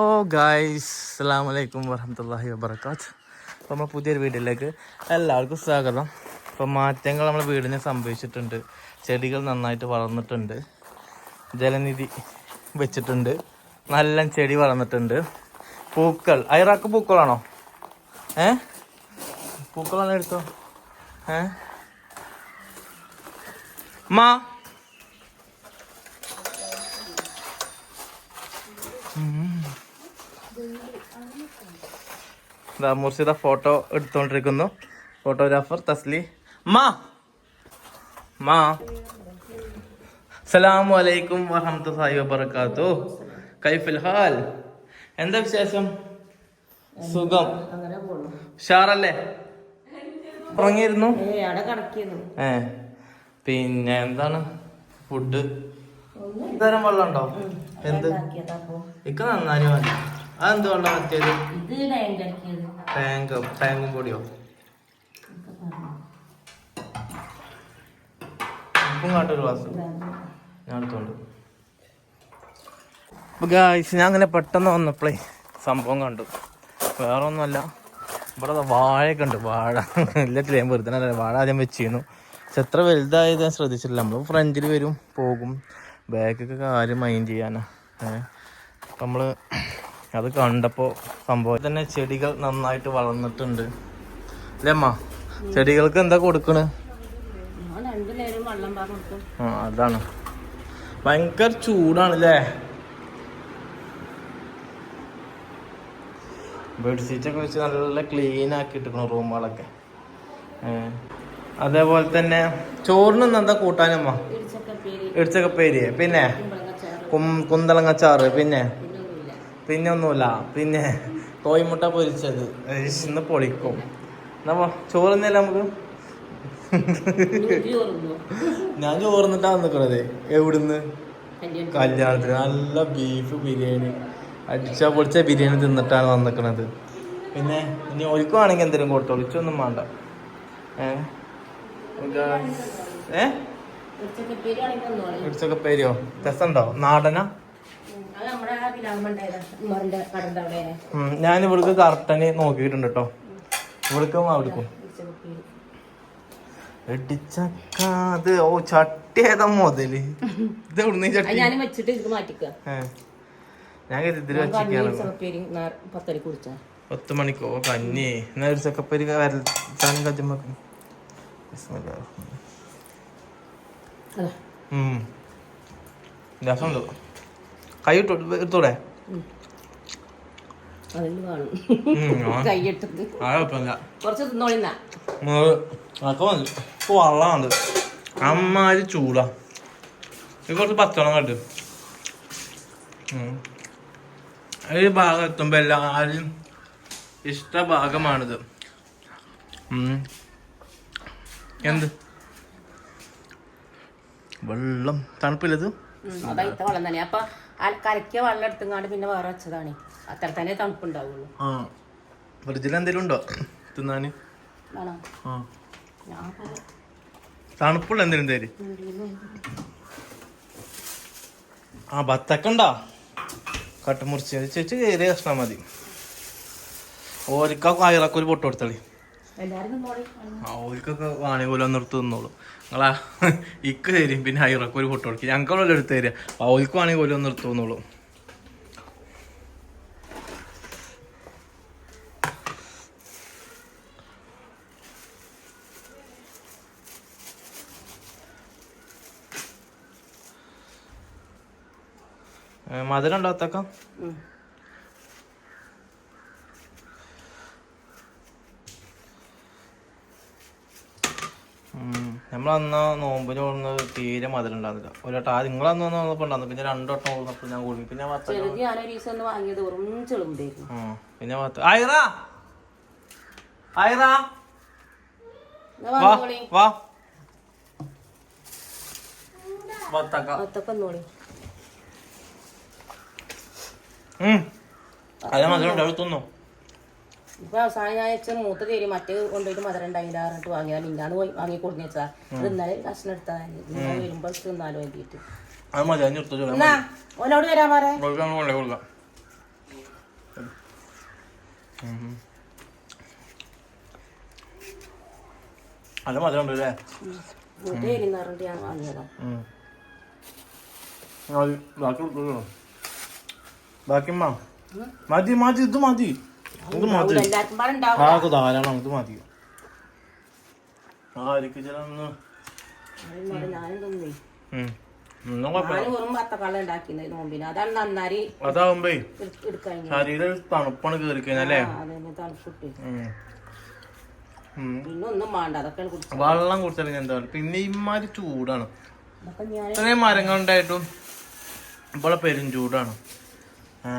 ഓ guys അസ്സാം വലൈക്കും വറഹമത്തല്ലാഹി വബർക്കാത്ത് അപ്പോൾ നമ്മൾ പുതിയൊരു വീട്ടിലേക്ക് എല്ലാവർക്കും സ്വാഗതം. അപ്പോൾ മാറ്റങ്ങൾ നമ്മുടെ വീടിന് സംഭവിച്ചിട്ടുണ്ട്. ചെടികൾ നന്നായിട്ട് വളർന്നിട്ടുണ്ട്. ജലനിധി വെച്ചിട്ടുണ്ട്. നല്ല ചെടി വളർന്നിട്ടുണ്ട്. പൂക്കൾ. അയറാക്ക് പൂക്കളാണോ? ഏ? പൂക്കളാണോ എടുത്തോ? ഏ? മാ മുർഷിദ ഫോട്ടോ എടുത്തോണ്ടിരിക്കുന്നു. ഫോട്ടോഗ്രാഫർ തസ്ലി. മാ. മാ. സലാമു അലൈക്കും വറഹമത്തുള്ളാഹി വബർക്കാത്തു കൈഫൽ ഹാൽ. എന്താ വിശേഷം? സുഖം. ഉഷാറല്ലേ? ഉറങ്ങിയിരുന്നു? ഏ. പിന്നെ എന്താണ്? ഫുഡ്. തരം വെള്ളം ഉണ്ടോ എന്ത്? ഇക്ക നന്നായി മതി. അതെന്ത് പറ്റിയത്? തേങ്ങും ടാങ്കും പൊടിയോ? ഉപ്പും കാട്ടൊരു ഗ്ലാസ് ഞാൻ എടുത്തോണ്ട്. ഗായ്സ് ഞാൻ അങ്ങനെ പെട്ടെന്ന് വന്നപ്പോഴേ സംഭവം കണ്ടു. വേറെ ഒന്നുമല്ല ഇവിടെ വാഴയൊക്കെ ഉണ്ട്. വാഴ. എല്ലാത്തിലും ഞാൻ വെറുതെ വാഴ ആദ്യം വെച്ചിരുന്നു. പക്ഷെ എത്ര വലുതായത് ഞാൻ ശ്രദ്ധിച്ചിട്ടില്ല. നമ്മൾ ഫ്രണ്ടിൽ വരും പോകും. ബാക്കൊക്കെ കാര്യം മൈൻഡ് ചെയ്യാനാ. ഏഹ് അപ്പം നമ്മൾ അത് കണ്ടപ്പോൾ സംഭവം തന്നെ ചെടികൾ നന്നായിട്ട് വളർന്നിട്ടുണ്ട്. അല്ലേ അമ്മ? ചെടികൾക്ക് എന്താ കൊടുക്കണ്? ആ അതാണ്. ഭയങ്കര ചൂടാണ് അല്ലേ ബെഡ്ഷീറ്റൊക്കെ വെച്ച് നല്ല ക്ലീൻ ആക്കി ഇട്ടിരിക്കണം റൂമുകളൊക്കെ അതേപോലെ തന്നെ ചോറിനൊന്നും എന്താ കൂട്ടാനമ്മ ഇടിച്ചൊക്കെ പേര് ഇടിച്ചക്കപ്പേരി. പിന്നെ? കുന്തളങ്ങച്ചാറ് പിന്നെ? പിന്നെ ഒന്നുമില്ല പിന്നെ കോയിമുട്ട പൊരിച്ചത്. ഇന്ന് പൊളിക്കും. എന്നാ ചോറ് ചോറുന്നില്ല നമുക്ക്? ഞാൻ ചോർന്നിട്ടാ നിക്കണത്. എവിടുന്ന്? കല്യാണം കല്യാണത്തിന്. നല്ല ബീഫ് ബിരിയാണി. അടിച്ച പൊളിച്ച ബിരിയാണി തിന്നിട്ടാണ് വന്നിക്കണത്. പിന്നെ ഇനി ഒലിക്കുവാണെങ്കിൽ എന്തെങ്കിലും കൊടുത്തു. ഒളിച്ചൊന്നും വേണ്ട. ഏ? ഏഹ് ഇടിച്ചൊക്കെ പേര് ആണെങ്കിൽ ഒന്നോളെ ഇടിച്ചൊക്കെ രസമുണ്ടോ? നാടനാ അത് നമ്മുടെ ആ പിലാമ്പണ്ടായതാ ഉമ്മറിന്റെ കടന്റെ അവിടെ ഉം, ഞാൻ ഇവിടേക്ക് കർട്ടന് നോക്കിയിട്ടുണ്ട് കേട്ടോ ഇവിടേക്കും അവിടേക്കും അത് ഓ ചട്ടി ഏതാ മുതൽ? ഇത് എവിടുന്ന് ചട്ടി? ഞാൻ വെച്ചിട്ട് ഇത് മാറ്റിക്കുക ഞാൻ ഇതിൽ വെച്ചിരിക്കാണ് പത്ത് മണിക്കോ? കഞ്ഞി. എന്നാ ഒരു ചക്കപ്പരി കച്ചുമ്പോ രസമുണ്ടോ രസമുണ്ട്. കൈ എടുത്തൂടെ? വള്ളമുണ്ട് അമ്മാതിരി ചൂടാ. ഇത് കുറച്ച് പച്ചവെള്ളം കണ്ടു ഈ ഭാഗം എത്തുമ്പോ എല്ലാരും ഇഷ്ട ഭാഗമാണിത് ഉം. എന്ത്? വെള്ളം. തണുപ്പില്ലത്? അതായിട്ട് വെള്ളം തന്നെ. അപ്പൊ കലക്കിയ വെള്ളം എടുത്തുങ്ങാണ്ട് പിന്നെ വേറെ വെച്ചതാണ്. അത്ര തന്നെ തണുപ്പുണ്ടാവുള്ളൂ. ആ ഫ്രിഡ്ജിൽ എന്തെങ്കിലും ഉണ്ടോ? തിന്നാന്? ആണോ ആ. ഞാൻ തണുപ്പുള്ള എന്തെങ്കിലും തരും. ആ ആ ബത്തക്കണ്ടാ കട്ടുമുറിച്ച് ചേച്ചി കയറിയ കഷ്ണം മതി. ഓരിക്ക അയറൊക്കെ ഒരു പൊട്ട് കൊടുത്തളി. എല്ലാരും തിന്നോളി ആ ഓരിക്കൊക്കെ വാണി പോലെ നിർത്തി നിന്നോളൂ. നിങ്ങളാ ഇക്ക തരും പിന്നെ ഹൈറൊക്കെ ഒരു ഫോട്ടോ എടുക്കും. ഞങ്ങൾക്കുള്ള എടുത്ത് തരിക വാണി പോലെ നിർത്തു നിന്നോളൂ. മധുരം ഉണ്ടോ അന്ന് നോമ്പിന് പോകുന്ന തീരെ മധുരം ഉണ്ടാകുന്നില്ല ഒരു വട്ടം ആദ്യം നിങ്ങൾ അന്ന് വന്നപ്പോൾ ഉണ്ടായിരുന്നു. പിന്നെ രണ്ടു വട്ടം കൊടുത്തപ്പോൾ ഞാൻ കൂടി. പിന്നെ പിന്നെ വത്ത. ഐറ ഐറ വാ വാ അല്ല മധുരം ഉണ്ട് തിന്നു. ഇപ്പൊ അവസാനം ഞാൻ വെച്ച മൂത്ത തേരി മറ്റേ കൊണ്ടുപോയിട്ട് മധുരം ഉണ്ടായില്ല പറഞ്ഞിട്ട് വാങ്ങിയതാ മിന്നാണ് പോയി വാങ്ങി കൊടുത്തു വെച്ചാ ഇന്നലെ കഷ്ണം എടുത്താ നിങ്ങൾ വരുമ്പോ തിന്നാലോ വേണ്ടിട്ട് എന്നാ ഓനോട് വരാൻ പറയാ. നല്ല മധുരം ഉണ്ട് അല്ലേ ബാക്കി ബാക്കി മതി മതി ഇത് മതി. ഇത് മതി. ആകെ ധാരാളം ഇത് മതി. ആയിരിക്കും ചില അതാവുമ്പേ ശരീരം തണുപ്പാണ് കേറി കഴിഞ്ഞല്ലേ വെള്ളം കുടിച്ചാലും എന്താ പിന്നെ ഇമാതിരി ചൂടാണ്. ഇത്രയും മരങ്ങൾ ഉണ്ടായിട്ടും ഇവിടെ പെരും ചൂടാണ്. ഏ?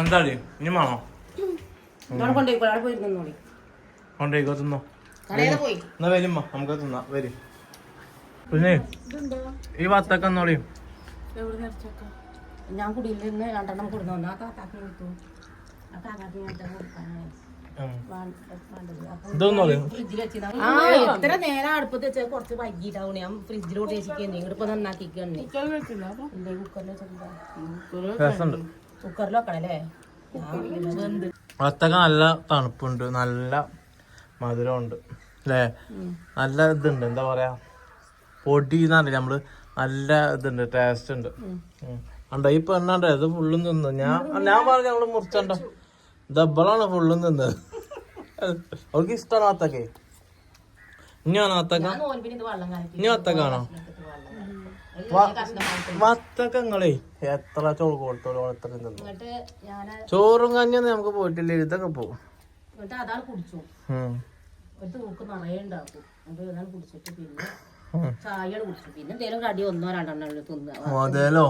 എന്താ ഇനി വേണോ ഇതോടെ കൊണ്ടുപോയി അവിടെ പോയി നിന്നോളി കൊണ്ടേക്കോ തിന്നോ. എന്നാ വരുമ്മ നമുക്ക് തിന്നാ. വരും. പിന്നെ ഈ വത്തക്ക എന്നോളി ഞാൻ കുടിയിൽ നിന്ന് രണ്ടെണ്ണം കൊടുന്നു. ആ താത്താക്ക് കൊടുത്തു? ആ താത്താക്ക് ഞാൻ ആ എത്ര നേരം അടുപ്പത്ത് വെച്ചാൽ കുറച്ച് വൈകിട്ടാവും ഞാൻ ഫ്രിഡ്ജിലോട്ട് വെച്ചിരിക്കുന്നു ഇങ്ങോട്ട് ഇപ്പൊ നന്നാക്കിക്കണ്ണി ഇല്ലേ കുക്കറിൽ വെച്ചിട്ടുണ്ടോ? കുക്കറിൽ വെക്കണല്ലേ വത്തൊക്കെ നല്ല തണുപ്പുണ്ട് നല്ല മധുരമുണ്ട് അല്ലേ? നല്ല ഇതുണ്ട് എന്താ പറയാ? പൊടി എന്നറിയില്ല നമ്മൾ? നല്ല ഇതുണ്ട് ടേസ്റ്റ് ഉണ്ട്. അണ്ടോ ഇപ്പൊ ഈ പെണ്ണാണ്ടോ ഇത് ഫുള്ളും തിന്നു. ഞാൻ ഞാൻ പറഞ്ഞു നമ്മൾ മുറിച്ചണ്ടോ ദബ്ബളാണ് ഫുള്ളും തിന്നത്. അവർക്ക് ഇഷ്ടമാണ് അത്തക്കെ? ഇനിയാണോ അത്തക്ക? ഇനി അത്തക്കാണോ? കഷ്ണം വാങ്ങിച്ചു. വത്തക്ക നിങ്ങളേ എത്ര ചോറ് കൊടുത്തോളൂ എത്ര തിന്നു? ചോറും കഞ്ഞൊന്നും നമുക്ക് പോയിട്ടില്ല ഇതൊക്കെ പോകും എന്നിട്ട് അതാണ് കുടിച്ചു. ഉം. ഒരു തൂക്ക് നിറയെ ഉണ്ടാക്കും. എന്നിട്ട് ഇതാണ് കുടിച്ചിട്ട് പിന്നെ ഉം. ചായ കുടിച്ചു. പിന്നെ എന്തേലും കടി ഒന്നോ രണ്ടെണ്ണോ ഉള്ളു തിന്നാ മുതലോ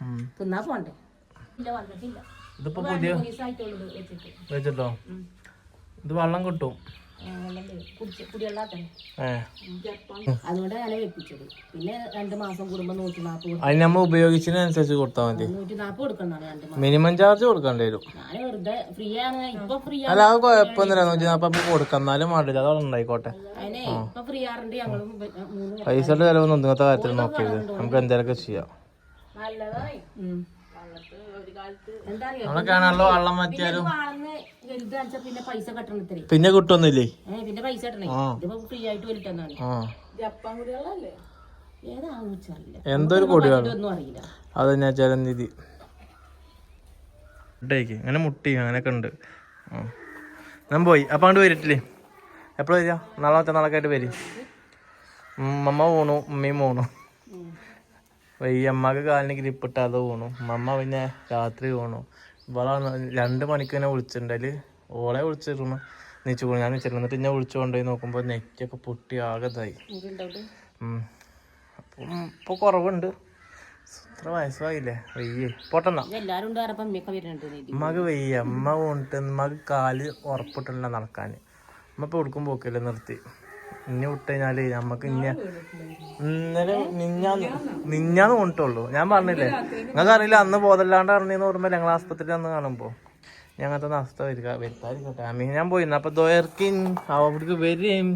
ഉം. തിന്നാ പോണ്ടേ? ഇല്ല വന്നിട്ടില്ല. ഇതിപ്പോ പുതിയ വെച്ചിട്ടോ. ഇത് വെള്ളം കിട്ടും. അതുകൊണ്ട് ഞാൻ വെപ്പിച്ചത് പിന്നെ രണ്ട് മാസം കൂടുമ്പോ നൂറ്റി നാൽപ്പത് അതിന് നമ്മൾ ഉപയോഗിച്ചതിനനുസരിച്ച് കൊടുത്താൽ മതി. നൂറ്റി മിനിമം ചാർജ് കൊടുക്കേണ്ടി വരും. ഞാൻ വെറുതെ ഫ്രീ ആണ്. ഇപ്പൊ ഫ്രീ ആണ്. അല്ല അത് കുഴപ്പമൊന്നുമില്ല. നൂറ്റി നാപ്പത് കൊടുക്കാം. എന്നാലും അതവിടെ ഉണ്ടായിക്കോട്ടെ. മൂന്ന് പൈസയുടെ ചിലവൊന്നും ഇന്നത്തെ കാര്യത്തിൽ നോക്കിയത് നമുക്ക് എന്തെങ്കിലുമൊക്കെ ചെയ്യാം. നല്ലതായി. എന്താ അറിയോ നമ്മളൊക്കെയാണല്ലോ വെള്ളം മാറ്റിയാലും പിന്നെ പൈസ കെട്ടണം പിന്നെ കിട്ടുന്നില്ലേ പിന്നെ പൈസ ഫ്രീ ആയിട്ട് ജപ്പാൻ കുടികളല്ലേ എന്തൊരു കൊടിയാണ് അത് ഞാൻ ഇട്ടേക്ക് അങ്ങനെ മുട്ടി അങ്ങനെയൊക്കെ ഉണ്ട് ഞാൻ പോയി അപ്പം അങ്ങോട്ട് വരിട്ടില്ലേ എപ്പോഴും വരിക നാളെ മറ്റന്നാളൊക്കെ ആയിട്ട് വരും അമ്മ പോണു ഉമ്മയും പോണു ഈ അമ്മയ്ക്ക് കാലിന് ഗ്രിപ്പിട്ടാതെ പോണു. അമ്മ പിന്നെ രാത്രി പോണു. ഇവളെ രണ്ട് മണിക്ക് തന്നെ വിളിച്ചിട്ടുണ്ടെങ്കിൽ ഓളെ വിളിച്ചിരുന്നു. നീച്ചു പോണു ഞാൻ നീച്ചിരുന്നു എന്നിട്ട് ഞാൻ വിളിച്ചു കൊണ്ടുപോയി നോക്കുമ്പോൾ നെറ്റൊക്കെ പൊട്ടി ആകെ ഇതായി ഉം. അപ്പം ഇപ്പോൾ കുറവുണ്ട്. ഇത്ര വയസ്സായില്ലേ? വയ്യേ. അമ്മയൊക്കെ ഉമ്മക്ക് വയ്യ. അമ്മ പോണിട്ട് ഉമ്മക്ക് കാൽ ഉറപ്പിട്ടില്ല നടക്കാൻ ഉമ്മ ഇപ്പൊ എടുക്കും പോക്കില്ല നിർത്തി. ഇനി വിട്ട് കഴിഞ്ഞാൽ നമ്മക്ക് ഇന്ന ഇന്നലെ നിഞ്ഞാന്ന് നിഞ്ഞാന്ന് കൊണ്ടിട്ടുള്ളൂ ഞാൻ പറഞ്ഞില്ലേ? നിങ്ങൾക്ക് അറിയില്ല അന്ന് ബോധമില്ലാണ്ട് അറിഞ്ഞെന്ന് ഓർമ്മ ഞങ്ങൾ ആസ്പത്രിയിൽ അന്ന് കാണുമ്പോ. ഞങ്ങനത്തെ അവസ്ഥ വരിക വരുത്താതിരിക്കട്ടെ. അമ്മ ഞാൻ പോയിരുന്നു അപ്പൊ ദോയർക്കിൻ അവിടേക്ക് വരും